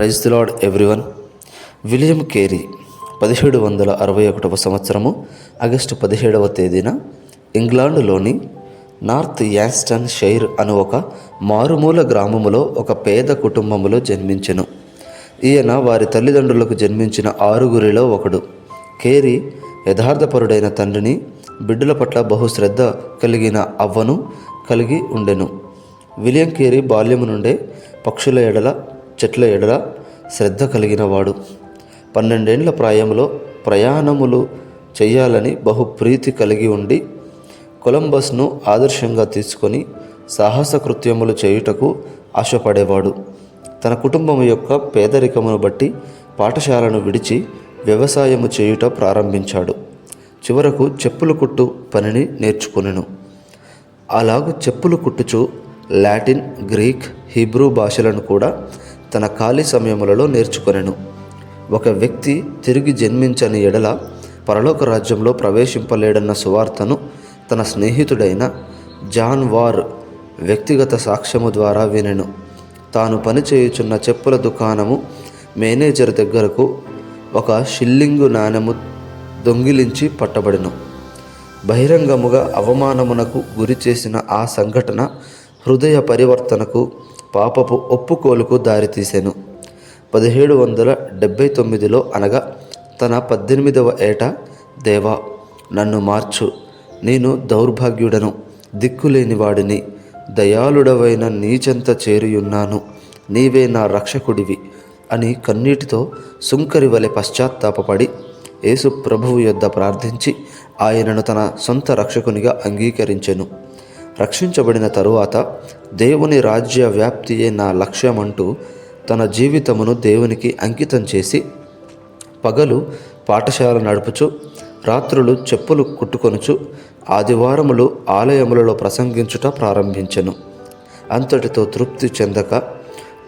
Praise Lord everyone. William Carey పదిహేడు వందల అరవై ఒకటవ సంవత్సరము ఆగస్టు పదిహేడవ తేదీన ఇంగ్లాండులోని నార్త్ యాన్స్టన్ షైర్ అను ఒక మారుమూల గ్రామములో ఒక పేద కుటుంబములో జన్మించెను. ఈయన వారి తల్లిదండ్రులకు జన్మించిన ఆరుగురిలో ఒకడు. కేరీ యథార్థపరుడైన తండ్రిని బిడ్డల పట్ల బహుశ్రద్ధ కలిగిన అవ్వను కలిగి ఉండెను. విలియం కేరీ బాల్యము నుండే పక్షుల ఎడల చెట్ల ఎడల శ్రద్ధ కలిగినవాడు. పన్నెండేండ్ల ప్రాయంలో ప్రయాణములు చేయాలని బహుప్రీతి కలిగి ఉండి కొలంబస్ను ఆదర్శంగా తీసుకొని సాహస కృత్యములు చేయుటకు ఆశపడేవాడు. తన కుటుంబం యొక్క పేదరికమును బట్టి పాఠశాలను విడిచి వ్యవసాయము చేయుట ప్రారంభించాడు. చివరకు చెప్పులు కుట్టు పనిని నేర్చుకునెను. అలాగూ చెప్పులు కుట్టుచు లాటిన్ గ్రీక్ హీబ్రూ భాషలను కూడా తన ఖాళీ సమయములలో నేర్చుకొనెను. ఒక వ్యక్తి తిరిగి జన్మించని ఎడల పరలోక రాజ్యంలో ప్రవేశింపలేడన్న సువార్తను తన స్నేహితుడైన జాన్ వార్ వ్యక్తిగత సాక్ష్యము ద్వారా వినెను. తాను పనిచేయుచున్న చెప్పుల దుకాణము మేనేజర్ దగ్గరకు ఒక షిల్లింగు నాణెము దొంగిలించి పట్టబడెను. బహిరంగముగా అవమానమునకు గురి చేసిన ఆ సంఘటన హృదయ పరివర్తనకు పాపపు ఒప్పుకోలుకు దారితీసెను. పదిహేడు వందల డెబ్భై తొమ్మిదిలో అనగా తన పద్దెనిమిదవ ఏట దేవా నన్ను మార్చు. నేను దౌర్భాగ్యుడను దిక్కులేని వాడిని దయాళుడవైన నీచెంత చేరియున్నాను. నీవే నా రక్షకుడివి అని కన్నీటితో సుంకరి వలె పశ్చాత్తాపపడి యేసు ప్రభువు యొద్ద ప్రార్థించి ఆయనను తన సొంత రక్షకునిగా అంగీకరించెను. రక్షించబడిన తరువాత దేవుని రాజ్య వ్యాప్తియే నా లక్ష్యమంటూ తన జీవితమును దేవునికి అంకితం చేసి పగలు పాఠశాల నడుపుచు రాత్రులు చెప్పులు కుట్టుకొనుచు ఆదివారములు ఆలయములలో ప్రసంగించుట ప్రారంభించెను. అంతటితో తృప్తి చెందక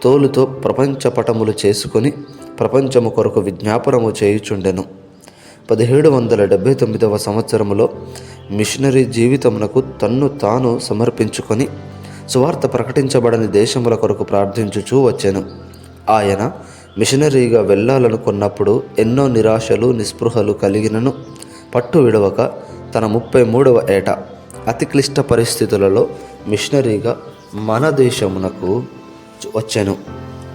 తోలుతో ప్రపంచ పటములు చేసుకొని ప్రపంచము కొరకు విజ్ఞాపనము చేయుచుండెను. పదిహేడు వందల డెబ్భై తొమ్మిదవ సంవత్సరములో మిషనరీ జీవితమునకు తన్ను తాను సమర్పించుకొని సువార్త ప్రకటించబడని దేశముల కొరకు ప్రార్థించుచూ వచ్చాను. ఆయన మిషనరీగా వెళ్ళాలనుకున్నప్పుడు ఎన్నో నిరాశలు నిస్పృహలు కలిగినను పట్టు విడవక తన ముప్పై మూడవ ఏట అతి క్లిష్ట పరిస్థితులలో మిషనరీగా మన దేశమునకు వచ్చాను.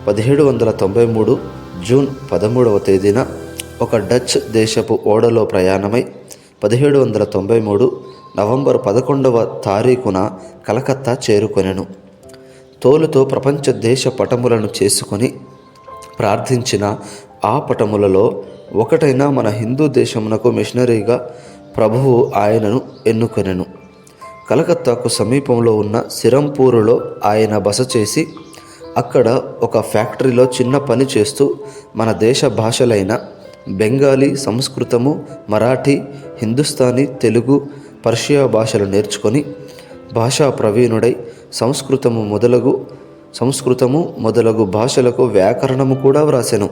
పదిహేడు వందల తొంభై మూడు జూన్ పదమూడవ తేదీన ఒక డచ్ దేశపు ఓడలో ప్రయాణమై పదిహేడు వందల తొంభై మూడు నవంబర్ పదకొండవ తారీఖున కలకత్తా చేరుకొనెను. తోలుతో ప్రపంచ దేశ పటములను చేసుకొని ప్రార్థించిన ఆ పటములలో ఒకటైన మన హిందూ దేశమునకు మిషనరీగా ప్రభువు ఆయనను ఎన్నుకొనెను. కలకత్తాకు సమీపంలో ఉన్న సిరంపూరులో ఆయన బస చేసి అక్కడ ఒక ఫ్యాక్టరీలో చిన్న పని చేస్తూ మన దేశ భాషలైన బెంగాలీ సంస్కృతము మరాఠీ హిందుస్థానీ తెలుగు పర్షియా భాషలు నేర్చుకొని భాషా ప్రవీణుడై సంస్కృతము మొదలగు సంస్కృతము మొదలగు భాషలకు వ్యాకరణము కూడా వ్రాసెను.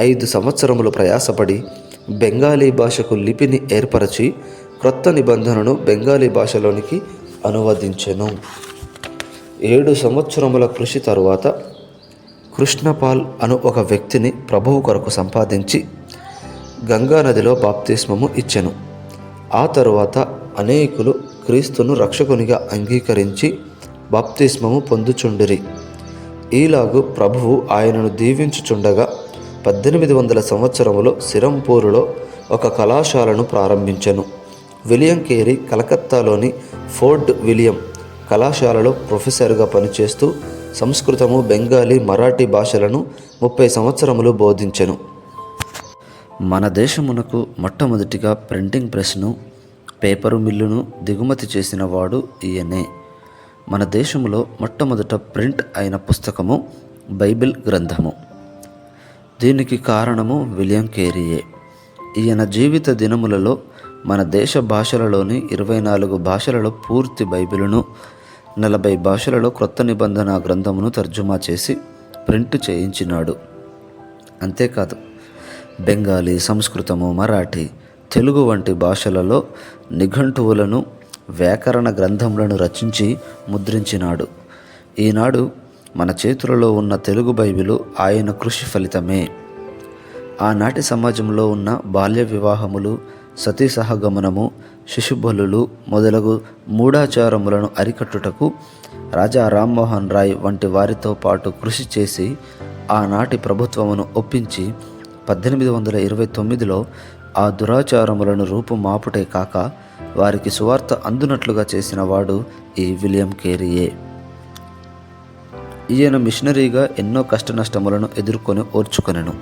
ఐదు సంవత్సరములు ప్రయాసపడి బెంగాలీ భాషకు లిపిని ఏర్పరచి క్రొత్త నిబంధనను బెంగాలీ భాషలోనికి అనువదించెను. ఏడు సంవత్సరముల కృషి తరువాత కృష్ణపాల్ అను ఒక వ్యక్తిని ప్రభువు కొరకు సంపాదించి గంగా నదిలో బాప్తిస్మము ఇచ్చెను. ఆ తరువాత అనేకులు క్రీస్తును రక్షకునిగా అంగీకరించి బాప్తిస్మము పొందుచుండిరి. ఈలాగు ప్రభువు ఆయనను దీవించుచుండగా పద్దెనిమిది వందల సంవత్సరములో సిరంపూరులో ఒక కళాశాలను ప్రారంభించెను. విలియం కేరీ కలకత్తాలోని ఫోర్డ్ విలియం కళాశాలలో ప్రొఫెసర్గా పనిచేస్తూ సంస్కృతము బెంగాలీ మరాఠీ భాషలను ముప్పై సంవత్సరములు బోధించెను. మన దేశమునకు మొట్టమొదటిగా ప్రింటింగ్ ప్రెస్ను పేపరు మిల్లును దిగుమతి చేసిన వాడు ఈయనే. మన దేశంలో మొట్టమొదట ప్రింట్ అయిన పుస్తకము బైబిల్ గ్రంథము. దీనికి కారణము విలియం కేరీయే. ఈయన జీవిత దినములలో మన దేశ భాషలలోని ఇరవై నాలుగు భాషలలో పూర్తి బైబిలును నలభై భాషలలో క్రొత్త నిబంధన గ్రంథమును తర్జుమా చేసి ప్రింట్ చేయించినాడు. అంతేకాదు బెంగాలీ సంస్కృతము మరాఠీ తెలుగు వంటి భాషలలో నిఘంటువులను వ్యాకరణ గ్రంథములను రచించి ముద్రించినాడు. ఈనాడు మన చేతులలో ఉన్న తెలుగు బైబిలు ఆయన కృషి ఫలితమే. ఆనాటి సమాజంలో ఉన్న బాల్య వివాహములు సతీ సహగమనము శిశుబలులు మొదలగు మూఢాచారములను అరికట్టుటకు రాజా రామ్మోహన్ రాయ్ వంటి వారితో పాటు కృషి చేసి ఆనాటి ప్రభుత్వమును ఒప్పించి పద్దెనిమిది వందల ఇరవై తొమ్మిదిలో ఆ దురాచారములను రూపు మాపుటే కాక వారికి సువార్త అందునట్లుగా చేసిన వాడు ఈ విలియం కేరియే. ఈయన మిషనరీగా ఎన్నో కష్టనష్టములను ఎదుర్కొని ఓర్చుకొనెను.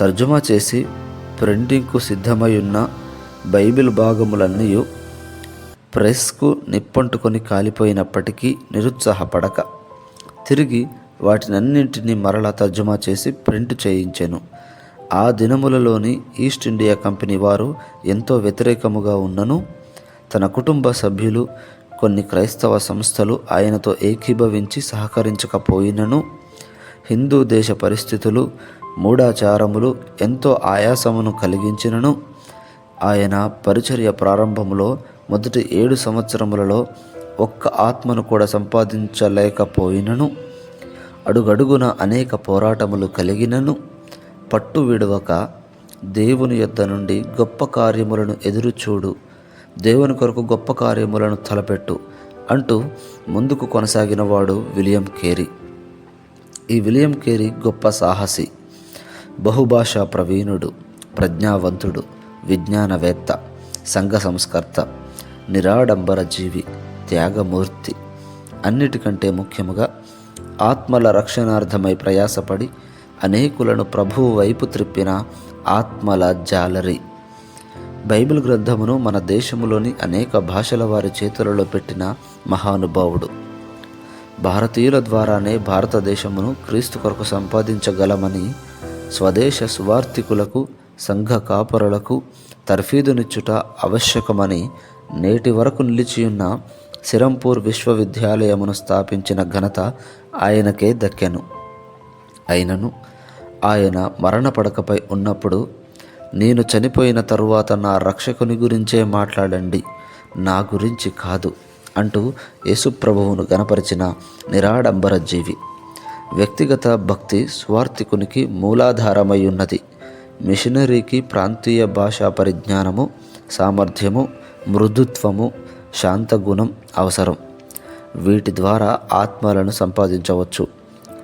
తర్జుమా చేసి ప్రింటింగ్కు సిద్ధమై ఉన్న బైబిల్ భాగములన్నీ ప్రెస్కు నిప్పంటుకొని కాలిపోయినప్పటికీ నిరుత్సాహపడక తిరిగి వాటినన్నింటినీ మరలా తర్జుమా చేసి ప్రింట్ చేయించెను. ఆ దినములలోని ఈస్ట్ ఇండియా కంపెనీ వారు ఎంతో వ్యతిరేకముగా ఉన్నను. తన కుటుంబ సభ్యులు కొన్ని క్రైస్తవ సంస్థలు ఆయనతో ఏకీభవించి సహకరించకపోయినను. హిందూ దేశ పరిస్థితులు మూఢాచారములు ఎంతో ఆయాసమును కలిగించినను. ఆయన పరిచర్య ప్రారంభములో మొదటి ఏడు సంవత్సరములలో ఒక్క ఆత్మను కూడా సంపాదించలేకపోయినను. అడుగడుగున అనేక పోరాటములు కలిగినను. పట్టు విడవక దేవుని యొద్ద నుండి గొప్ప కార్యములను ఎదురుచూడు దేవుని కొరకు గొప్ప కార్యములను తలపెట్టు అంటూ ముందుకు కొనసాగినవాడు విలియం కేరీ. ఈ విలియం కేరీ గొప్ప సాహసి బహుభాషా ప్రవీణుడు ప్రజ్ఞావంతుడు విజ్ఞానవేత్త సంఘ సంస్కర్త నిరాడంబర జీవి త్యాగమూర్తి. అన్నిటికంటే ముఖ్యముగా ఆత్మల రక్షణార్థమై ప్రయాసపడి అనేకులను ప్రభువు వైపు త్రిప్పిన ఆత్మల జాలరి. బైబిల్ గ్రంథమును మన దేశములోని అనేక భాషల వారి చేతులలో పెట్టిన మహానుభావుడు. భారతీయుల ద్వారానే భారతదేశమును క్రీస్తు కొరకు సంపాదించగలమని స్వదేశ సువార్థికులకు సంఘ కాపరులకు తర్ఫీదునిచ్చుట ఆవశ్యకమని నేటి వరకు నిలిచియున్న సిరంపూర్ విశ్వవిద్యాలయమును స్థాపించిన ఘనత ఆయనకే దక్కెను. అయినను. ఆయన మరణ పడకపై ఉన్నప్పుడు నేను చనిపోయిన తరువాత నా రక్షకుని గురించే మాట్లాడండి. నా గురించి కాదు అంటూ యేసుప్రభువును గనపరిచిన నిరాడంబర జీవి. వ్యక్తిగత భక్తి స్వార్థికునికి మూలాధారమై ఉన్నది. మిషనరీకి ప్రాంతీయ భాషా పరిజ్ఞానము సామర్థ్యము మృదుత్వము శాంతగుణం అవసరం. వీటి ద్వారా ఆత్మలను సంపాదించవచ్చు.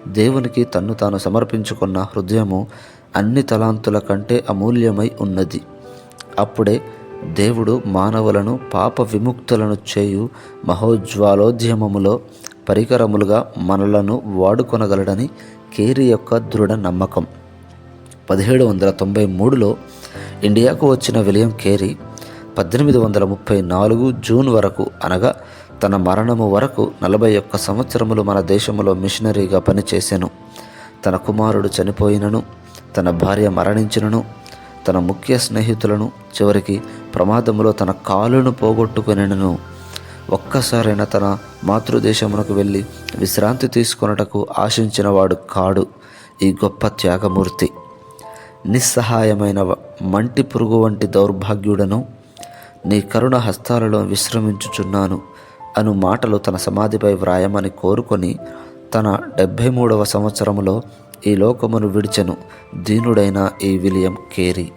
దేవునికి తన్ను తాను సమర్పించుకున్న హృదయము అన్ని తలాంతుల కంటే అమూల్యమై ఉన్నది. అప్పుడే దేవుడు మానవులను పాప విముక్తులను చేయు మహోజ్వాలోద్యమములో పరికరములుగా మనలను వాడుకొనగలడని కేరీ యొక్క దృఢ నమ్మకం. పదిహేడు వందల తొంభై మూడులో ఇండియాకు వచ్చిన విలియం కేరీ పద్దెనిమిది వందల ముప్పై నాలుగు జూన్ వరకు అనగా తన మరణము వరకు నలభై ఒక్క సంవత్సరములు మన దేశంలో మిషనరీగా పనిచేసెను. తన కుమారుడు చనిపోయినను తన భార్య మరణించినను తన ముఖ్య స్నేహితులను చివరికి ప్రమాదములో తన కాలును పోగొట్టుకునను. ఒక్కసారైనా తన మాతృదేశమునకు వెళ్ళి విశ్రాంతి తీసుకొనుటకు ఆశించినవాడు కాడు. ఈ గొప్ప త్యాగమూర్తి. నిస్సహాయమైన మంటి పురుగు వంటి దౌర్భాగ్యుడను నీ కరుణ హస్తాలలో విశ్రమించుచున్నాను. అను మాటలు తన సమాధిపై వ్రాయమని కోరుకొని తన డెబ్భై మూడవ సంవత్సరములో ఈ లోకమును విడిచెను. దీనుడైన ఈ విలియం కేరీ.